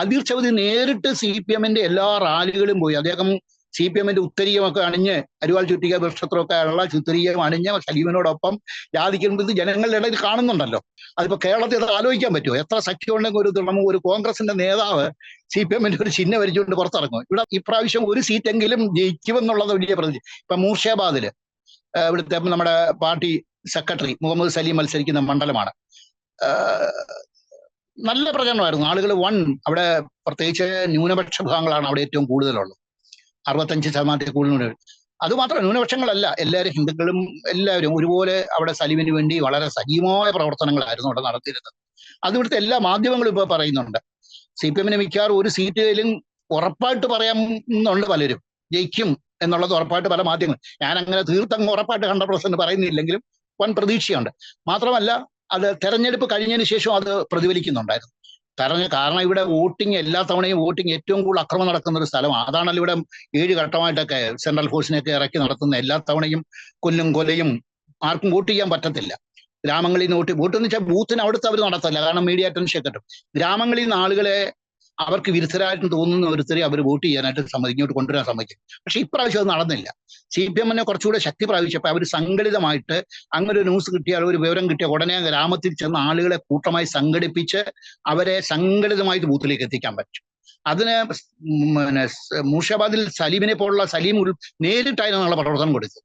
അദീർ ചൗധരി നേരിട്ട് C P എമ്മിന്റെ എല്ലാ റാലികളും പോയി. അദ്ദേഹം സി പി എമ്മിന്റെ ഉത്തരീയമൊക്കെ അണിഞ്ഞ് അരുവാൾ ചുറ്റിക നക്ഷത്രമൊക്കെ ഉള്ള ചുത്തരീയം അണിഞ്ഞ് സലീമിനോടൊപ്പം ജാതിക്കുന്നത് ജനങ്ങളുടെ ഇടയിൽ കാണുന്നുണ്ടല്ലോ. അതിപ്പോ കേരളത്തിൽ അത് ആലോചിക്കാൻ പറ്റുമോ? എത്ര സഖ്യം ഉണ്ടെങ്കിൽ ഒരു തൃണമൂൽ ഒരു കോൺഗ്രസിന്റെ നേതാവ് സി പി എമ്മിന്റെ ഒരു ചിഹ്നം വരിച്ചുകൊണ്ട് പുറത്തിറങ്ങും. ഇവിടെ ഇപ്രാവശ്യം ഒരു സീറ്റെങ്കിലും ജയിക്കുമെന്നുള്ളത് വലിയ പ്രതി ഇപ്പൊ മൂർഷാബാദിൽ ഇവിടുത്തെ നമ്മുടെ പാർട്ടി സെക്രട്ടറി മുഹമ്മദ് സലീം മത്സരിക്കുന്ന മണ്ഡലമാണ്. നല്ല പ്രചരണമായിരുന്നു. ആളുകൾ വൺ അവിടെ പ്രത്യേകിച്ച് ന്യൂനപക്ഷ വിഭാഗങ്ങളാണ് അവിടെ ഏറ്റവും കൂടുതലുള്ളത്. അറുപത്തഞ്ച് ശതമാനത്തിൽ കൂടുതൽ അതുമാത്രം ന്യൂനപക്ഷങ്ങളല്ല. എല്ലാവരും ഹിന്ദുക്കളും എല്ലാവരും ഒരുപോലെ അവിടെ സലീമിന് വേണ്ടി വളരെ സജീവമായ പ്രവർത്തനങ്ങളായിരുന്നു അവിടെ നടത്തിയിരുന്നത്. അത് ഇവിടുത്തെ എല്ലാ മാധ്യമങ്ങളും ഇപ്പോൾ പറയുന്നുണ്ട്. സി പി എമ്മിന് മിക്കവാറും ഒരു സീറ്റിലും ഉറപ്പായിട്ട് പറയാമെന്നുണ്ട് പലരും. ജയിക്കും എന്നുള്ളത് ഉറപ്പായിട്ട് പല മാധ്യമങ്ങൾ ഞാൻ അങ്ങനെ തീർത്തങ്ങ് ഉറപ്പായിട്ട് ഹൺഡ്രഡ് പെർസെന്റ് പറയുന്നില്ലെങ്കിലും വൻ പ്രതീക്ഷയുണ്ട്. മാത്രമല്ല അത് തെരഞ്ഞെടുപ്പ് കഴിഞ്ഞതിന് ശേഷം അത് പ്രതിഫലിക്കുന്നുണ്ടായിരുന്നു. കാരണം കാരണം ഇവിടെ വോട്ടിംഗ് എല്ലാ തവണയും വോട്ടിംഗ് ഏറ്റവും കൂടുതൽ അക്രമം നടക്കുന്ന ഒരു സ്ഥലമാണ്. അതാണല്ലോ ഇവിടെ ഏഴ് ഘട്ടമായിട്ടൊക്കെ സെൻട്രൽ ഫോഴ്സിനെയൊക്കെ ഇറക്കി നടത്തുന്ന എല്ലാ തവണയും കൊല്ലും കൊലയും ആർക്കും വോട്ട് ചെയ്യാൻ പറ്റത്തില്ല. ഗ്രാമങ്ങളിൽ നിന്ന് വോട്ട് വോട്ട് എന്ന് വെച്ചാൽ ബൂത്തിന് അവിടുത്തെ അവർ നടത്തില്ല. കാരണം മീഡിയ അറ്റൻഷൻ കിട്ടും. ഗ്രാമങ്ങളിൽ നിന്ന് ആളുകളെ അവർക്ക് വിരുദ്ധരായിട്ട് തോന്നുന്ന ഒരുത്തരെ അവർ വോട്ട് ചെയ്യാനായിട്ട് സമ്മതി ഇങ്ങോട്ട് കൊണ്ടുവരാൻ സമ്മതിക്കും. പക്ഷെ ഇപ്രാവശ്യം അത് നടന്നില്ല. സി പി എമ്മിനെ കുറച്ചുകൂടെ ശക്തി പ്രാപിച്ചപ്പോൾ അവർ സംഘടിതമായിട്ട് അങ്ങനെ ഒരു ന്യൂസ് കിട്ടിയാൽ ഒരു വിവരം കിട്ടിയ ഉടനെ ഗ്രാമത്തിൽ ചെന്ന് ആളുകളെ കൂട്ടമായി സംഘടിപ്പിച്ച് അവരെ സംഘടിതമായിട്ട് ബൂത്തിലേക്ക് എത്തിക്കാൻ പറ്റും. അതിന് പിന്നെ മൂർഷാബാദിൽ സലീമിനെ പോലുള്ള സലീം നേരിട്ടായിരുന്നു പ്രവർത്തനം കൊടുത്തത്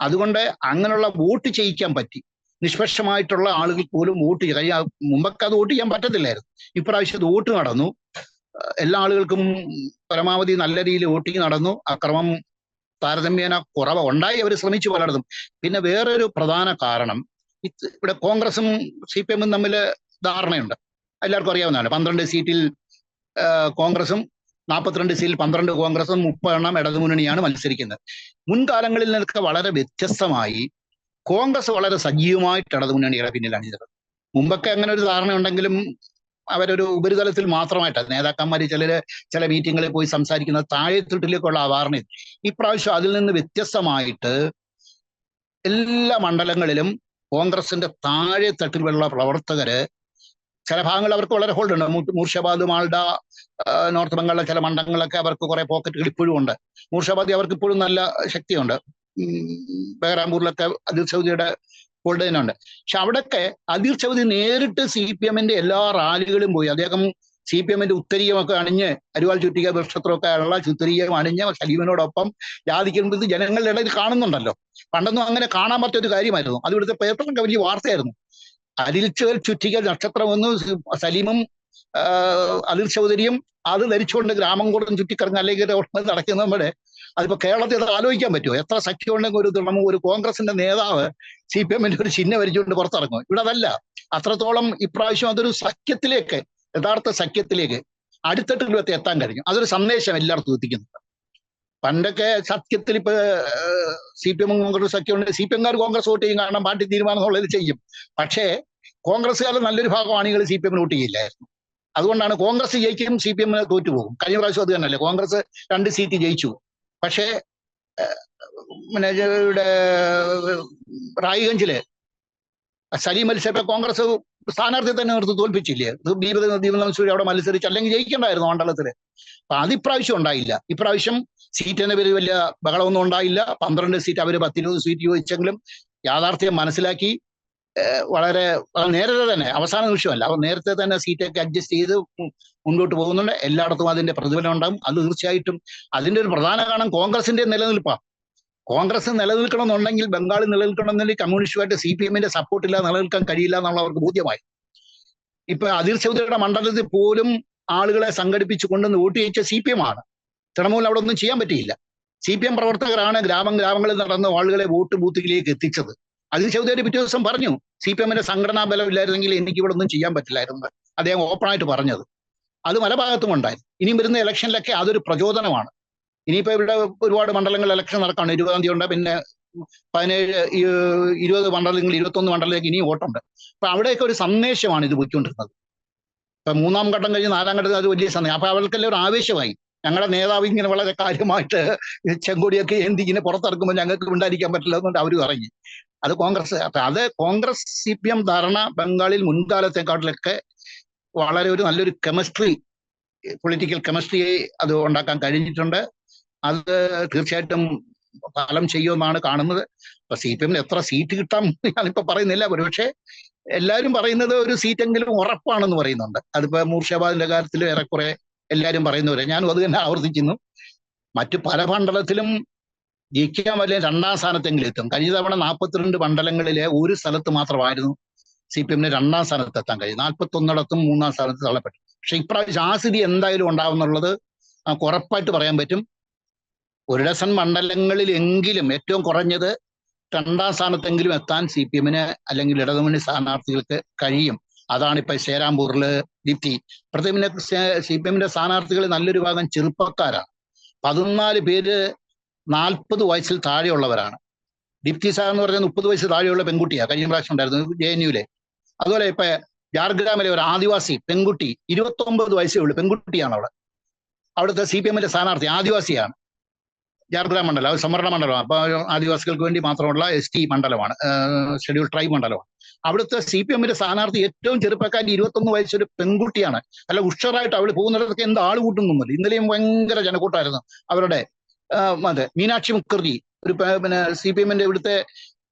അതുകൊണ്ട് അങ്ങനെയുള്ള വോട്ട് ചെയ്യിക്കാൻ പറ്റി. നിഷ്പക്ഷമായിട്ടുള്ള ആളുകൾ പോലും വോട്ട് കഴിഞ്ഞ മുമ്പൊക്കെ അത് വോട്ട് ചെയ്യാൻ പറ്റത്തില്ലായിരുന്നു. ഇപ്രാവശ്യം അത് വോട്ട് നടന്നു. എല്ലാ ആളുകൾക്കും പരമാവധി നല്ല രീതിയിൽ വോട്ടിംഗ് നടന്നു. അക്രമം താരതമ്യേന കുറവ് ഉണ്ടായി അവർ ശ്രമിച്ചു പലയിടത്തും. പിന്നെ വേറൊരു പ്രധാന കാരണം ഇവിടെ കോൺഗ്രസും സി പി എമ്മും തമ്മിൽ ധാരണയുണ്ട്. എല്ലാവർക്കും അറിയാവുന്നതാണ്. പന്ത്രണ്ട് സീറ്റിൽ കോൺഗ്രസും നാൽപ്പത്തിരണ്ട് സീറ്റിൽ പന്ത്രണ്ട് കോൺഗ്രസും മുപ്പതെണ്ണം ഇടതുമുന്നണിയാണ് മത്സരിക്കുന്നത്. മുൻകാലങ്ങളിൽ നിന്നൊക്കെ വളരെ വ്യത്യസ്തമായി കോൺഗ്രസ് വളരെ സജീവമായിട്ട് ഇടതുമുന്നണിയുടെ പിന്നിലാണ് ചെയ്തത് മുമ്പൊക്കെ അങ്ങനെ ഒരു ധാരണ ഉണ്ടെങ്കിലും അവരൊരു ഉപരിതലത്തിൽ മാത്രമായിട്ട്. നേതാക്കന്മാർ ചിലര് ചില മീറ്റിങ്ങുകളിൽ പോയി സംസാരിക്കുന്ന താഴെത്തിട്ടിലേക്കുള്ള അവാർണി ഇപ്രാവശ്യം അതിൽ നിന്ന് വ്യത്യസ്തമായിട്ട് എല്ലാ മണ്ഡലങ്ങളിലും കോൺഗ്രസിന്റെ താഴെ തട്ടിലുള്ള പ്രവർത്തകര് ചില ഭാഗങ്ങൾ അവർക്ക് വളരെ ഹോൾഡ് ഉണ്ട്. മൂർഷബാദ് മാൾഡ നോർത്ത് ബംഗാളിലെ ചില മണ്ഡലങ്ങളൊക്കെ അവർക്ക് കുറെ പോക്കറ്റുകൾ ഇപ്പോഴും ഉണ്ട്. മൂർഷബാദി അവർക്ക് ഇപ്പോഴും നല്ല ശക്തിയുണ്ട്. ബഹ്റാംപൂരിലൊക്കെ അദിൽ സൗദിയുടെ ഹോൾഡ് ചെയ്യുന്നുണ്ട്. പക്ഷെ അവിടെയൊക്കെ അദിൽ ചൗധരി നേരിട്ട് സി പി എമ്മിന്റെ എല്ലാ റാലികളും പോയി. അദ്ദേഹം സി പി എമ്മിന്റെ ഉത്തരീയമൊക്കെ അണിഞ്ഞ് അരുവാൾ ചുറ്റിക വൃക്ഷത്രമൊക്കെ ഉള്ള ചുത്തരീയം അണിഞ്ഞ് സലീമിനോടൊപ്പം ജാതിക്കുന്നത് ജനങ്ങളുടെ ഇടയിൽ കാണുന്നുണ്ടല്ലോ. പണ്ടൊന്നും അങ്ങനെ കാണാൻ പറ്റിയൊരു കാര്യമായിരുന്നു. അത് ഇവിടുത്തെ പേപ്പറിലൊക്കെ വലിയ വാർത്തയായിരുന്നു. അരിൽ ചുറ്റിക നക്ഷത്രം ഒന്ന് സലീമും അനിൽ ചൗധരിയും അത് ധരിച്ചുകൊണ്ട് ഗ്രാമം കൂടും ചുറ്റിക്കറങ്ങി അല്ലെങ്കിൽ നടക്കുന്ന നമ്മുടെ അതിപ്പോ കേരളത്തിൽ അത് ആലോചിക്കാൻ പറ്റുമോ? എത്ര സഖ്യം ഉണ്ടെങ്കിൽ ഒരു തൃണമൂൽ ഒരു കോൺഗ്രസിന്റെ നേതാവ് സി പി എമ്മിന്റെ ഒരു ചിഹ്നം വരിച്ചുകൊണ്ട് പുറത്തിറങ്ങും. ഇവിടെ അതല്ല. അത്രത്തോളം ഇപ്രാവശ്യം അതൊരു സഖ്യത്തിലേക്ക് യഥാർത്ഥ സഖ്യത്തിലേക്ക് അടിത്തട്ടിലത്തെ എത്താൻ കഴിഞ്ഞു. അതൊരു സന്ദേശം എല്ലായിടത്തും എത്തിക്കുന്നുണ്ട്. പണ്ടൊക്കെ സഖ്യത്തിൽ ഇപ്പൊ സി പി എം കോൺഗ്രസ് സഖ്യം ഉണ്ട് സി പി എംകാർ കോൺഗ്രസ് വോട്ട് ചെയ്യും കാരണം പാർട്ടി തീരുമാനം എന്നുള്ളത് ചെയ്യും. പക്ഷേ കോൺഗ്രസ്സുകാരുടെ നല്ലൊരു ഭാഗം ആണികൾ സി പി എമ്മിന് വോട്ട് ചെയ്യില്ലായിരുന്നു. അതുകൊണ്ടാണ് കോൺഗ്രസ് ജയിക്കും സി പി എം തോറ്റുപോകും. കഴിഞ്ഞ പ്രാവശ്യം അത് തന്നെയല്ലേ? കോൺഗ്രസ് രണ്ട് സീറ്റ് ജയിച്ചു. പക്ഷേ പിന്നെ ഇവിടെ റായിഗഞ്ചിൽ സലീം മത്സരത്തെ കോൺഗ്രസ് സ്ഥാനാർത്ഥി തന്നെ നിർത്തി തോൽപ്പിച്ചില്ലേ? ദീപ ദീപനസൂരി അവിടെ മത്സരിച്ച് അല്ലെങ്കിൽ ജയിക്കണ്ടായിരുന്നു മണ്ഡലത്തിൽ. അപ്പൊ അതിപ്രാവശ്യം ഉണ്ടായില്ല. ഇപ്രാവശ്യം സീറ്റിന്റെ പേര് വലിയ ബഹളമൊന്നും ഉണ്ടായില്ല. പന്ത്രണ്ട് സീറ്റ് അവർ പത്തിരുപത് സീറ്റ് ചോദിച്ചെങ്കിലും യാഥാർത്ഥ്യം മനസ്സിലാക്കി വളരെ നേരത്തെ തന്നെ അവസാന നിമിഷമല്ല. അവർ നേരത്തെ തന്നെ സീറ്റൊക്കെ അഡ്ജസ്റ്റ് ചെയ്ത് മുന്നോട്ട് പോകുന്നുണ്ട്. എല്ലായിടത്തും അതിന്റെ പ്രതിഫലം ഉണ്ടാകും. അത് തീർച്ചയായിട്ടും അതിന്റെ ഒരു പ്രധാന കാരണം കോൺഗ്രസിന്റെ നിലനിൽപ്പാണ് കോൺഗ്രസ് നിലനിൽക്കണമെന്നുണ്ടെങ്കിൽ ബംഗാളിൽ നിലനിൽക്കണമെന്നുണ്ടെങ്കിൽ കമ്മ്യൂണിസ്റ്റുമായിട്ട് സി പി എമ്മിന്റെ സപ്പോർട്ട് ഇല്ലാതെ നിലനിൽക്കാൻ കഴിയില്ല എന്നുള്ള അവർക്ക് ബോധ്യമായി. ഇപ്പൊ അതിർ ചൗധരിയുടെ മണ്ഡലത്തിൽ പോലും ആളുകളെ സംഘടിപ്പിച്ചു കൊണ്ടുവന്ന് വോട്ട് ചെയ്യിച്ച സി പി എം ആണ്. തൃണമൂൽ അവിടെ ഒന്നും ചെയ്യാൻ പറ്റിയില്ല. സി പി എം പ്രവർത്തകരാണ് ഗ്രാമം ഗ്രാമങ്ങളിൽ നടന്ന് ആളുകളെ വോട്ട് ബൂത്തിലേക്ക് എത്തിച്ചത്. അതിൽ ചൗധരി പിറ്റേ ദിവസം പറഞ്ഞു സി പി എമ്മിന്റെ സംഘടനാ ബലം ഇല്ലായിരുന്നെങ്കിൽ എനിക്ക് ഇവിടെ ഒന്നും ചെയ്യാൻ പറ്റില്ലായിരുന്നു. അദ്ദേഹം ഓപ്പണായിട്ട് പറഞ്ഞത്. അത് പല ഭാഗത്തും ഉണ്ടായിരുന്നു. ഇനിയും വരുന്ന ഇലക്ഷനിലൊക്കെ അതൊരു പ്രചോദനമാണ്. ഇനിയിപ്പോ ഇവിടെ ഒരുപാട് മണ്ഡലങ്ങൾ ഇലക്ഷൻ നടക്കാണ്. ഇരുപതാം തീയതി ഉണ്ട് പിന്നെ പതിനേഴ് ഇരുപത് മണ്ഡലങ്ങളിൽ ഇരുപത്തൊന്ന് മണ്ഡലത്തിലേക്ക് ഇനിയും വോട്ടുണ്ട്. അപ്പൊ അവിടെയൊക്കെ ഒരു സന്ദേശമാണ് ഇത് പോയിക്കൊണ്ടിരുന്നത്. ഇപ്പൊ മൂന്നാം ഘട്ടം കഴിഞ്ഞ് നാലാം ഘട്ടത്തിൽ അത് വലിയ സന്ദേശം അപ്പൊ അവർക്കെല്ലാം ഒരു ആവേശമായി. ഞങ്ങളുടെ നേതാവ് ഇങ്ങനെ വളരെ കാര്യമായിട്ട് ചെങ്കോടിയൊക്കെ എന്തി ഇങ്ങനെ പുറത്തിറക്കുമ്പോൾ ഞങ്ങൾക്ക് ഉണ്ടായിരിക്കാൻ പറ്റില്ല എന്നുകൊണ്ട് അവർ പറഞ്ഞു അത് കോൺഗ്രസ്. അത് കോൺഗ്രസ് സി പി എം ധാരണ ബംഗാളിൽ മുൻകാലത്തെക്കാട്ടിലൊക്കെ വളരെ ഒരു നല്ലൊരു കെമിസ്ട്രി പൊളിറ്റിക്കൽ കെമിസ്ട്രി അത് ഉണ്ടാക്കാൻ കഴിഞ്ഞിട്ടുണ്ട്. അത് തീർച്ചയായിട്ടും ഫലം ചെയ്യുമെന്നാണ് കാണുന്നത്. ഇപ്പൊ സി പി എമ്മിന് എത്ര സീറ്റ് കിട്ടാം ഞാനിപ്പോ പറയുന്നില്ല. ഒരുപക്ഷെ എല്ലാവരും പറയുന്നത് ഒരു സീറ്റെങ്കിലും ഉറപ്പാണെന്ന് പറയുന്നുണ്ട്. അതിപ്പോ മൂർഷാബാദിന്റെ കാര്യത്തിൽ ഏറെക്കുറെ എല്ലാവരും പറയുന്നവരെ. ഞാനും അത് തന്നെ ആവർത്തിക്കുന്നു. മറ്റു പല മണ്ഡലത്തിലും ജയിക്കാൻ വലിയ രണ്ടാം സ്ഥാനത്തെങ്കിലും എത്തും. കഴിഞ്ഞ തവണ നാൽപ്പത്തിരണ്ട് മണ്ഡലങ്ങളിലെ ഒരു സ്ഥലത്ത് മാത്രമായിരുന്നു സി പി എമ്മിന് രണ്ടാം സ്ഥാനത്ത് എത്താൻ കഴിയും നാൽപ്പത്തി ഒന്നിടത്തും മൂന്നാം സ്ഥാനത്ത് തള്ളപ്പെട്ടു. പക്ഷെ ഇപ്രാവശ്യം ആ സ്ഥിതി എന്തായാലും ഉണ്ടാവുന്നുള്ളത് നമുക്ക് ഉറപ്പായിട്ട് പറയാൻ പറ്റും. ഒരു ഡസൺ മണ്ഡലങ്ങളിലെങ്കിലും ഏറ്റവും കുറഞ്ഞത് രണ്ടാം സ്ഥാനത്തെങ്കിലും എത്താൻ സി പി എമ്മിന് അല്ലെങ്കിൽ ഇടതുമുന്നണി സ്ഥാനാർത്ഥികൾക്ക് കഴിയും. അതാണ് ഇപ്പൊ ശേരാമ്പൂറിൽ ദീപ്തി പ്രത്യേകം സി പി എമ്മിന്റെ സ്ഥാനാർത്ഥികൾ നല്ലൊരു ഭാഗം ചെറുപ്പക്കാരാണ്. പതിനാല് പേര് നാൽപ്പത് വയസ്സിൽ താഴെയുള്ളവരാണ്. ദീപ്തി സാർ എന്ന് പറഞ്ഞാൽ മുപ്പത് വയസ്സ് താഴെയുള്ള പെൺകുട്ടിയാണ് കഴിഞ്ഞ പ്രാവശ്യം ഉണ്ടായിരുന്നു ജെ എൻ യുലെ അതുപോലെ ഇപ്പൊ ജാർഗ്രാമിലെ ഒരു ആദിവാസി പെൺകുട്ടി ഇരുപത്തൊമ്പത് വയസ്സേ ഉള്ളൂ പെൺകുട്ടിയാണ് അവിടെ അവിടുത്തെ സി പി എമ്മിന്റെ സ്ഥാനാർത്ഥി ആദിവാസിയാണ്. ജാർഗ്രാം മണ്ഡലം അത് സംവരണ മണ്ഡലമാണ്. അപ്പൊ ആദിവാസികൾക്ക് വേണ്ടി മാത്രമുള്ള എസ് ടി മണ്ഡലമാണ് ഷെഡ്യൂൾ ട്രൈബ് മണ്ഡലമാണ്. അവിടുത്തെ സി പി എമ്മിന്റെ സ്ഥാനാർത്ഥി ഏറ്റവും ചെറുപ്പക്കാരി ഇരുപത്തൊന്ന് വയസ്സൊരു പെൺകുട്ടിയാണ്. അല്ല ഉഷറായിട്ട് അവൾ പോകുന്നിടത്തൊക്കെ എന്ത് ആൾ കൂട്ടുന്നില്ല ഇന്നലെയും ഭയങ്കര ജനക്കൂട്ടായിരുന്നു അവരുടെ അതെ. മീനാക്ഷി മുഖർജി ഒരു പിന്നെ സി പി എമ്മിന്റെ ഇവിടുത്തെ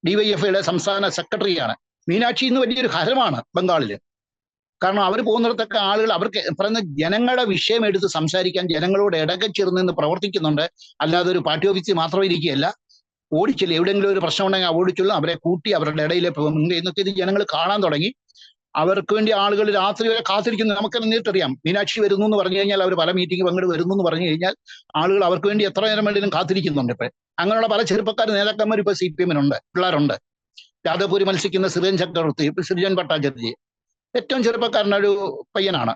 ഡിവൈഎഫ്ഐയുടെ സംസ്ഥാന സെക്രട്ടറിയാണ്. മീനാക്ഷി ഇന്ന് വലിയൊരു ഹരമാണ് ബംഗാളിൽ കാരണം അവർ പോകുന്നിടത്തൊക്കെ ആളുകൾ അവർക്ക് പറയുന്ന ജനങ്ങളുടെ വിഷയം എടുത്ത് സംസാരിക്കാൻ ജനങ്ങളോട് ഇടകച്ചേർന്ന് നിന്ന് പ്രവർത്തിക്കുന്നുണ്ട്. അല്ലാതെ ഒരു പാർട്ടി ഓഫീസിൽ മാത്രം ഇരിക്കുകയല്ല. ഓടിച്ചില്ല. എവിടെയെങ്കിലും ഒരു പ്രശ്നം ഉണ്ടെങ്കിൽ ഓടിച്ചുള്ളൂ അവരെ കൂട്ടി അവരുടെ ഇടയിൽ ഇന്നൊക്കെ ഇത് ജനങ്ങൾ കാണാൻ തുടങ്ങി. അവർക്ക് വേണ്ടി ആളുകൾ രാത്രി വരെ കാത്തിരിക്കുന്നു. നമുക്കെല്ലാം നേരിട്ടറിയാം. മീനാക്ഷി വരുന്നു എന്ന് പറഞ്ഞു കഴിഞ്ഞാൽ അവർ പല മീറ്റിംഗ് പങ്കെടു വരുന്നു എന്ന് പറഞ്ഞു കഴിഞ്ഞാൽ ആളുകൾ അവർക്ക് വേണ്ടി എത്ര നേരം വേണ്ടിയും കാത്തിരിക്കുന്നുണ്ട് ഇപ്പൊ. അങ്ങനെയുള്ള പല ചെറുപ്പക്കാർ നേതാക്കന്മാർ ഇപ്പൊ സി പി എമ്മിനുണ്ട് പിള്ളേരുണ്ട്. ജാദവ്പൂരി മത്സരിക്കുന്ന സൃജൻ ചക്രവർത്തി സൃജൻ ഭട്ടാചാര്യ. ഏറ്റവും ചെറുപ്പക്കാരന്റെ ഒരു പയ്യനാണ്.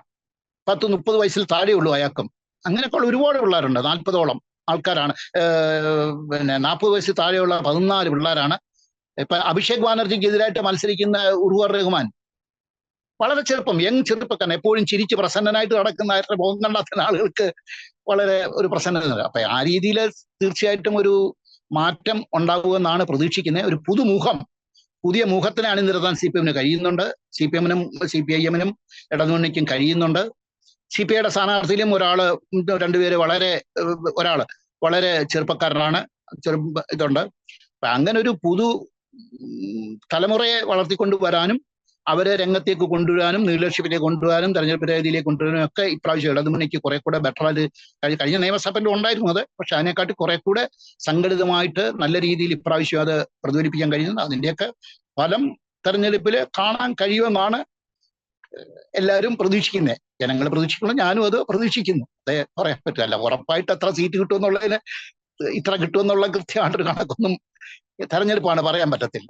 പത്ത് മുപ്പത് വയസ്സിൽ താഴെയുള്ളൂ അയാൾക്കും. അങ്ങനെയൊക്കെയുള്ള ഒരുപാട് പിള്ളേരുണ്ട്. നാൽപ്പതോളം ആൾക്കാരാണ്. പിന്നെ നാൽപ്പത് വയസ്സിൽ താഴെയുള്ള പതിനാല് പിള്ളേരാണ്. ഇപ്പൊ അഭിഷേക് ബാനർജിക്ക് എതിരായിട്ട് മത്സരിക്കുന്ന ഉറുവർ റഹ്മാൻ. വളരെ ചെറുപ്പം യങ് ചെറുപ്പക്കാരൻ എപ്പോഴും ചിരിച്ച് പ്രസന്നനായിട്ട് നടക്കുന്ന ആരുടെ മുഖം കണ്ടാത്ത ആളുകൾക്ക് വളരെ ഒരു പ്രസന്നത അപ്പൊ ആ രീതിയിൽ തീർച്ചയായിട്ടും ഒരു മാറ്റം ഉണ്ടാകുമെന്നാണ് പ്രതീക്ഷിക്കുന്നത്. ഒരു പുതുമുഖം പുതിയ മുഖത്തിനെ അണിനിരത്താൻ സി പി എമ്മിന് കഴിയുന്നുണ്ട്. സി പി എമ്മിനും സി പി ഐ എമ്മിനും ഇടതുമുന്നണിക്കും കഴിയുന്നുണ്ട്. സി പി ഐയുടെ സ്ഥാനാർത്ഥിയിലും ഒരാൾ രണ്ടുപേര് വളരെ ഒരാൾ വളരെ ചെറുപ്പക്കാരനാണ് ചെറു ഇതുണ്ട്. അങ്ങനെ ഒരു പുതു തലമുറയെ വളർത്തിക്കൊണ്ട് വരാനും അവരെ രംഗത്തേക്ക് കൊണ്ടുവരാനും ലീഡർഷിപ്പിലേക്ക് കൊണ്ടുവരാനും തെരഞ്ഞെടുപ്പ് രീതിയിലേക്ക് കൊണ്ടുവരാനും ഒക്കെ ഇപ്രാവശ്യം ഇടതുമുന്നണിക്ക് കുറെ കൂടെ ബെറ്ററായിട്ട് കഴിഞ്ഞ നിയമസഭയിലും ഉണ്ടായിരുന്നു അത്. പക്ഷെ അതിനെക്കാട്ടി കുറെ കൂടെ സംഘടിതമായിട്ട് നല്ല രീതിയിൽ ഇപ്രാവശ്യം അത് പ്രതിഫലിപ്പിക്കാൻ കഴിയുന്നത് അതിന്റെയൊക്കെ ഫലം തെരഞ്ഞെടുപ്പിൽ കാണാൻ കഴിയുമെന്നാണ് എല്ലാവരും പ്രതീക്ഷിക്കുന്നത് ജനങ്ങൾ പ്രതീക്ഷിക്കുന്നു ഞാനും അത് പ്രതീക്ഷിക്കുന്നു. അതെ പറയാൻ പറ്റില്ല ഉറപ്പായിട്ട് എത്ര സീറ്റ് കിട്ടുമെന്നുള്ളതിന് ഇത്ര കിട്ടുമെന്നുള്ള കൃത്യമായിട്ടൊരു കണക്കൊന്നും തെരഞ്ഞെടുപ്പാണ് പറയാൻ പറ്റത്തില്ല.